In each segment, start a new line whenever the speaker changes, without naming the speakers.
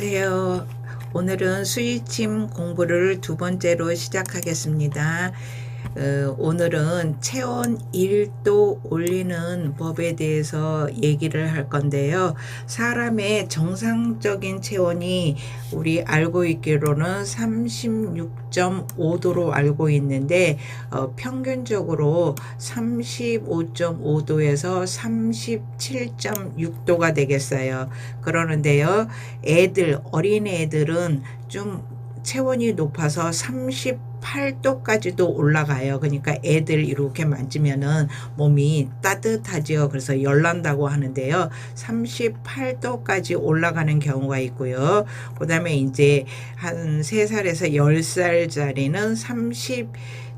안녕하세요. 오늘은 수의침 공부를 두 번째로 시작하겠습니다. 어, 오늘은 체온 1도 올리는 법에 대해서 얘기를 할 건데요. 사람의 정상적인 체온이 우리 알고 있기로는 36.5도로 알고 있는데 어, 평균적으로 35.5도에서 37.6도가 되겠어요. 그러는데요. 애들, 어린 애들은 좀 체온이 높아서 38도까지도 올라가요. 그러니까 애들 이렇게 만지면은 몸이 따뜻하지요. 그래서 열난다고 하는데요. 38도까지 올라가는 경우가 있고요. 그 다음에 이제 한 3살에서 10살짜리는 30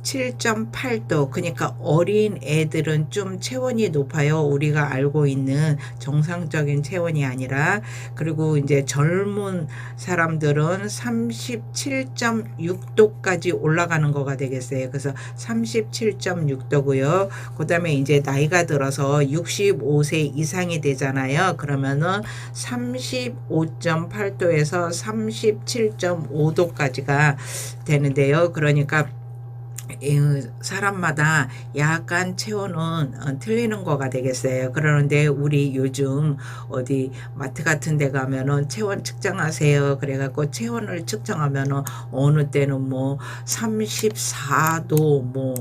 7.8도 그러니까 어린 애들은 좀 체온이 높아요. 우리가 알고 있는 정상적인 체온이 아니라 그리고 이제 젊은 사람들은 37.6도까지 올라가는 거가 되겠어요. 그래서 37.6도고요. 그다음에 이제 나이가 들어서 65세 이상이 되잖아요. 그러면은 35.8도에서 37.5도까지가 되는데요. 그러니까 사람마다 약간 체온은 어, 틀리는 거가 되겠어요. 그러는데 우리 요즘 어디 마트 같은 데 가면은 체온 측정하세요. 그래갖고 체온을 측정하면은 어느 때는 뭐 34도 뭐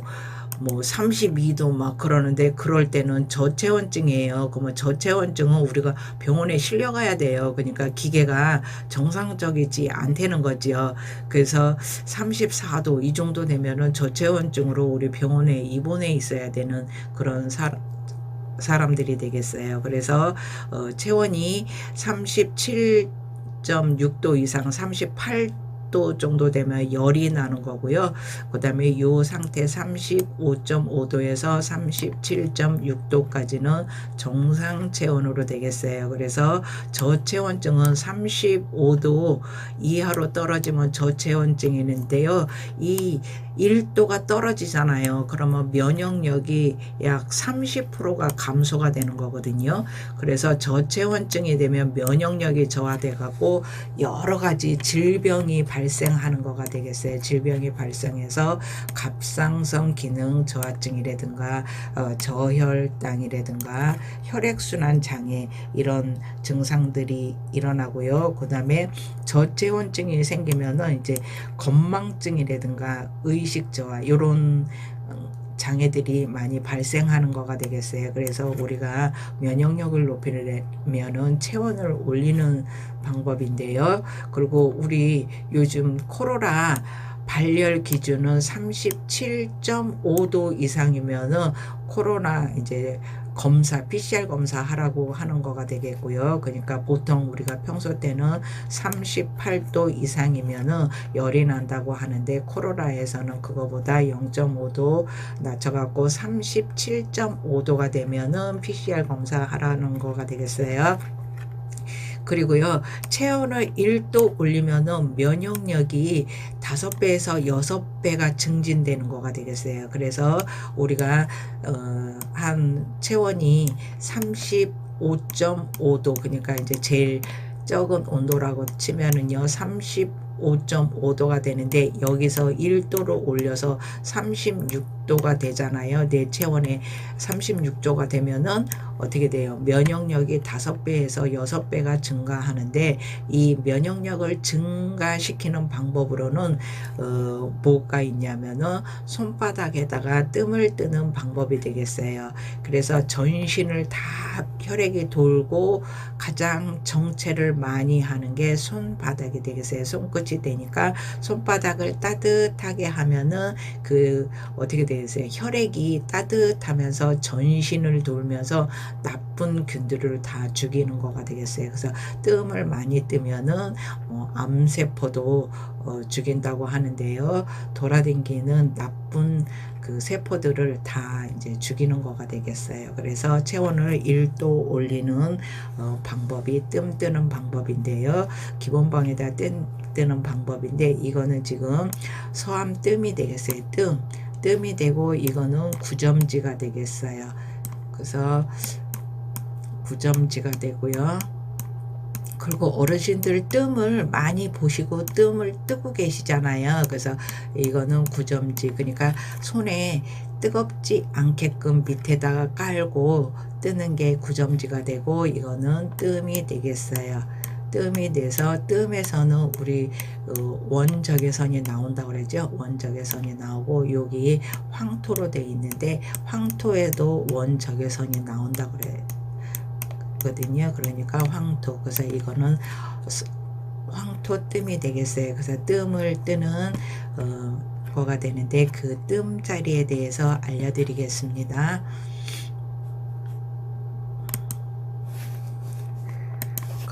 뭐 32도 막 그러는데 그럴 때는 저체온증이에요. 그러면 저체온증은 우리가 병원에 실려가야 돼요. 그러니까 기계가 정상적이지 않다는 거지요. 그래서 34도 이 정도 되면은 저체온증으로 우리 병원에 입원해 있어야 되는 그런 사람 사람들이 되겠어요. 그래서 어, 체온이 37.6도 이상 38 10도 정도 되면 열이 나는 거고요. 그 다음에 이 상태 35.5도에서 37.6도까지는 정상 체온으로 되겠어요. 그래서 저체온증은 35도 이하로 떨어지면 저체온증이는데요. 이 1도가 떨어지잖아요. 그러면 면역력이 약 30%가 감소가 되는 거거든요. 그래서 저체온증이 되면 면역력이 저하돼 갖고 여러 가지 질병이 발 생하는 거가 되겠어요. 질병이 발생해서 갑상선 기능 저하증이라든가 어, 저혈당이라든가 혈액순환 장애 이런 증상들이 일어나고요. 그다음에 저체온증이 생기면은 이제 건망증이라든가 의 의식 저하 어, 장애들이 많이 발생하는 거가 되겠어요. 그래서 우리가 면역력을 높이려면은 체온을 올리는 방법인데요. 그리고 우리 요즘 코로나 발열 기준은 37.5도 이상이면은 코로나 이제 검사, PCR 검사 하라고 하는 거가 되겠고요. 그러니까 보통 우리가 평소 때는 38도 이상이면은 열이 난다고 하는데 코로나에서는 그거보다 0.5도 낮춰갖고 37.5도가 되면은 PCR 검사 하라는 거가 되겠어요. 그리고요, 체온을 1도 올리면은 면역력이 5배에서 6배가 증진되는 거가 되겠어요. 그래서 우리가, 어, 한 체온이 35.5도, 그러니까 이제 제일 적은 온도라고 치면은요, 30 5.5도가 되는데 여기서 1도로 올려서 36 도가 되잖아요. 내 체온에 36도가 되면은 어떻게 돼요? 면역력이 5배에서 6배가 증가하는데 이 면역력을 증가시키는 방법으로는 어, 뭐가 있냐면은 손바닥에다가 뜸을 뜨는 방법이 되겠어요. 그래서 전신을 다 혈액이 돌고 가장 정체를 많이 하는 게 손바닥이 되겠어요. 손끝 젖이 되니까 손바닥을 따뜻하게 하면은 그 어떻게 되 세요? 혈액이 따뜻하면서 전신을 돌면서 나쁜 균들을 다 죽이는 거가 되겠어요. 그래서 뜸을 많이 뜨면은 어, 암세포도 어, 죽인다고 하는데요. 돌아댕기는 나쁜 그 세포들을 다 이제 죽이는 거가 되겠어요. 그래서 체온을 1도 올리는 어, 방법이 뜸 뜨는 방법인데요. 기본방에다 뜸 뜨는 방법인데 이거는 지금 서암 뜸이 되겠어요. 뜸. 뜸이 되고 이거는 구점지가 되겠어요. 그래서 구점지가 되고요. 그리고 어르신들 뜸을 많이 보시고 뜸을 뜨고 계시잖아요. 그래서 이거는 구점지 그러니까 손에 뜨겁지 않게끔 밑에다가 깔고 뜨는 게 구점지가 되고 이거는 뜸이 되겠어요. 뜸이 돼서 뜸에서는 우리 어, 원적외선이 나온다고 그러죠. 원적외선이 나오고 여기 황토로 돼 있는데 황토에도 원적외선이 나온다고 그래. 거든요. 그러니까 황토. 그래서 이거는 스- 황토 뜸이 되겠어요. 그래서 뜸을 뜨는 어, 거가 되는데 그 뜸 자리에 대해서 알려드리겠습니다.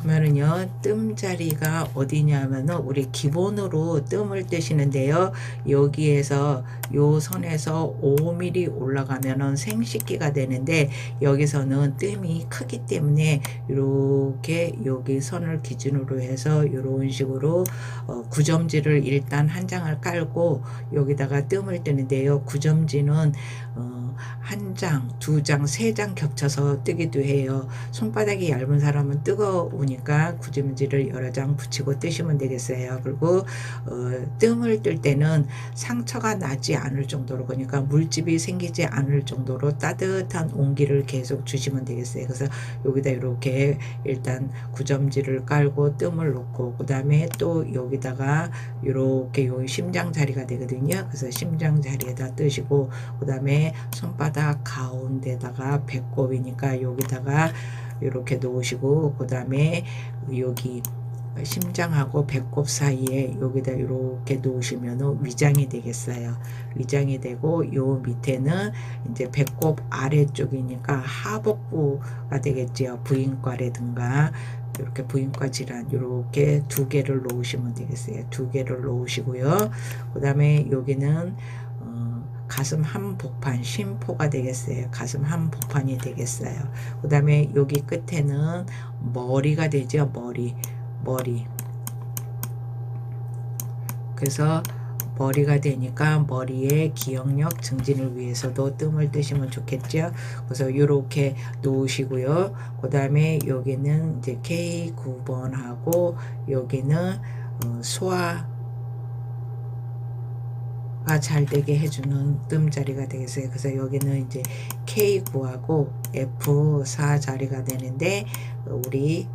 그러면은요 뜸 자리가 어디냐면은 우리 기본으로 뜸을 뜨시는데요. 여기에서 요 선에서 5mm 올라가면은 생식기가 되는데 여기서는 뜸이 크기 때문에 이렇게 여기 선을 기준으로 해서 이런 식으로 어, 구점지를 일단 한 장을 깔고 여기다가 뜸을 뜨는데요. 구점지는 어, 한 장, 두 장, 세 장 겹쳐서 뜨기도 해요. 손바닥이 얇은 사람은 뜨거우니까 구점지를 여러 장 붙이고 뜨시면 되겠어요. 그리고 어, 뜸을 뜰 때는 상처가 나지 않을 정도로 그러니까 물집이 생기지 않을 정도로 따뜻한 온기를 계속 주시면 되겠어요. 그래서 여기다 이렇게 일단 구점지를 깔고 뜸을 놓고 그 다음에 또 여기다가 이렇게 요 심장 자리가 되거든요. 그래서 심장 자리에다 뜨시고 그 다음에 손 바닥 가운데다가 배꼽이니까 여기다가 이렇게 놓으시고 그 다음에 여기 심장하고 배꼽 사이에 여기다 이렇게 놓으시면 위장이 되겠어요. 위장이 되고 요 밑에는 이제 배꼽 아래쪽이니까 하복부가 되겠죠. 부인과라든가 이렇게 부인과 질환 이렇게 두 개를 놓으시면 되겠어요. 두 개를 놓으시고요. 그 다음에 여기는 어, 가슴 한 복판 심포가 되겠어요. 가슴 한 복판이 되겠어요. 그 다음에 여기 끝에는 머리가 되죠. 머리 머리 그래서 머리가 되니까 머리의 기억력 증진을 위해서도 뜸을 뜨시면 좋겠죠. 그래서 이렇게 놓으시고요. 그 다음에 여기는 이제 K9번하고 여기는 어, 소화 잘 되게 해주는 뜸 자리가 되겠어요. 그래서 여기는 이제 K9하고 F4 자리가 되는데 어, 우리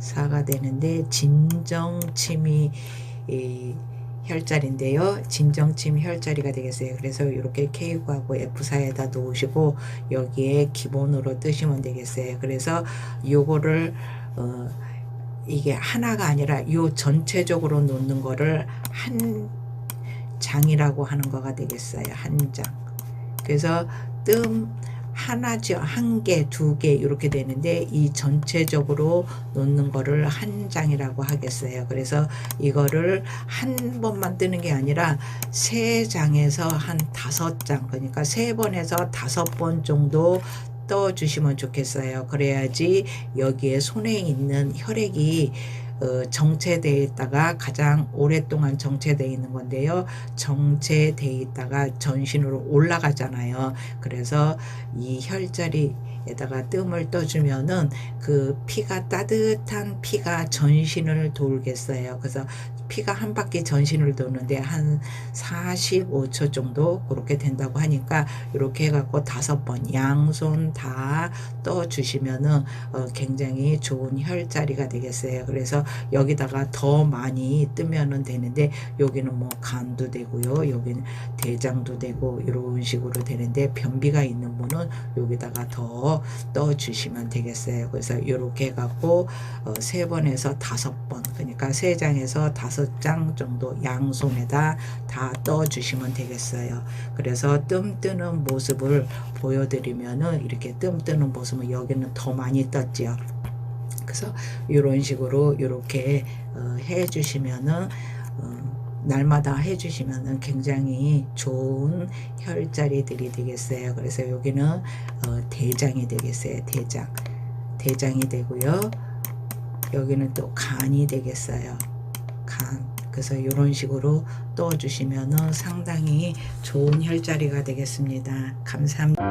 F4가 되는데 진정침이 이 혈자리인데요. 진정침 혈자리가 되겠어요. 그래서 이렇게 K9하고 F4에다 놓으시고 여기에 기본으로 뜨시면 되겠어요. 그래서 요거를 어 이게 하나가 아니라 요 전체적으로 놓는 거를 한 장이라고 하는 거가 되겠어요. 한 장. 그래서 뜸 하나죠. 한 개, 두 개 이렇게 되는데 이 전체적으로 놓는 거를 한 장이라고 하겠어요. 그래서 이거를 한 번만 뜨는 게 아니라 세 장에서 한 다섯 장 그러니까 세 번에서 다섯 번 정도 떠 주시면 좋겠어요. 그래야지 여기에 손에 있는 혈액이 어, 정체되어 있다가 가장 오랫동안 정체되어 있는 건데요. 정체되어 있다가 전신으로 올라가잖아요. 그래서 이 혈자리에다가 뜸을 떠주면은 그 피가 따뜻한 피가 전신을 돌겠어요. 그래서 피가 한 바퀴 전신을 도는데 한 45초 정도 그렇게 된다고 하니까 이렇게 해갖고 다섯 번 양손 다 떠 주시면은 어, 굉장히 좋은 혈자리가 되겠어요. 그래서 여기다가 더 많이 뜨면은 되는데 여기는 뭐 간도 되고요. 여기는 대장도 되고 이런 식으로 되는데 변비가 있는 분은 여기다가 더 떠 주시면 되겠어요. 그래서 이렇게 해갖고 어, 세 번에서 다섯 번 그러니까 세 장에서 다섯 장 정도 양손에다 다 떠 주시면 되겠어요. 그래서 뜸 뜨는 모습을 보여드리면은 이렇게 뜸 뜨는 모습은 여기는 더 많이 떴지요. 그래서 이런 식으로 이렇게 어, 해주시면은 어, 날마다 해주시면은 굉장히 좋은 혈자리들이 되겠어요. 그래서 여기는 어, 대장이 되겠어요. 대장, 대장이 되고요. 여기는 또 간이 되겠어요. 간. 그래서 이런 식으로 떠주시면은 상당히 좋은 혈자리가 되겠습니다. 감사합니다.